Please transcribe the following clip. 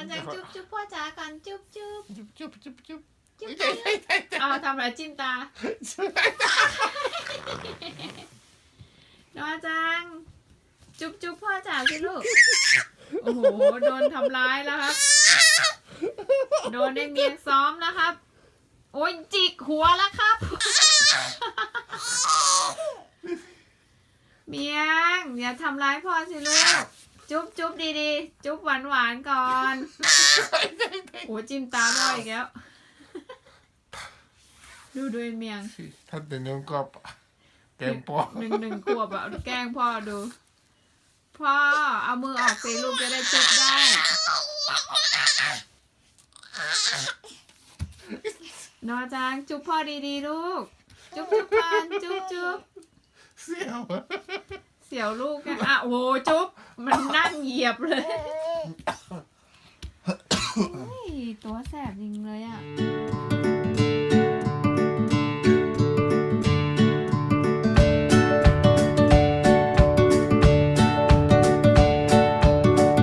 อาจารย์จุ๊บจุ๊บพ่อจ๋าก่อนจุ๊บจุ๊บจุ๊บจุ๊บจุ๊บจุ๊บจุ๊บเฮ้ยเฮ้ยเฮ้ยเฮ้ยเอาทำอะไรจิ้มตาน้องอาจารย์จุ๊บจุ๊บพ่อจ๋าสิลูก โอ้โห โดนทำร้ายแล้วครับ โดนได้เมียงซ้อมแล้วครับ โอ้ยจิกหัวแล้วครับ เมียงอย่าทำร้ายพ่อสิลูก จุ๊บจุ๊บดีๆ จุ๊บหวานหวานๆก่อนโอ้จิ้มตาพ่ออีกแล้ว ดูด้วยเมียงท่านเป็นน้องกอบแกมปอหนึ่งหนึ่งขวบอะแกล้งพ่อดู พ่อเอามือออกสิลูกจะได้จุ๊บได้ นอจางจุ๊บพ่อดีๆ ลูก จุ๊บจุ๊บก่อนจุ๊บจุ๊บเสียว เสียวลูกอะอะโอ้โหจุ๊บมันนั่ง เหยียบเลยเฮ้ยตัวแสบจริงเลยอะ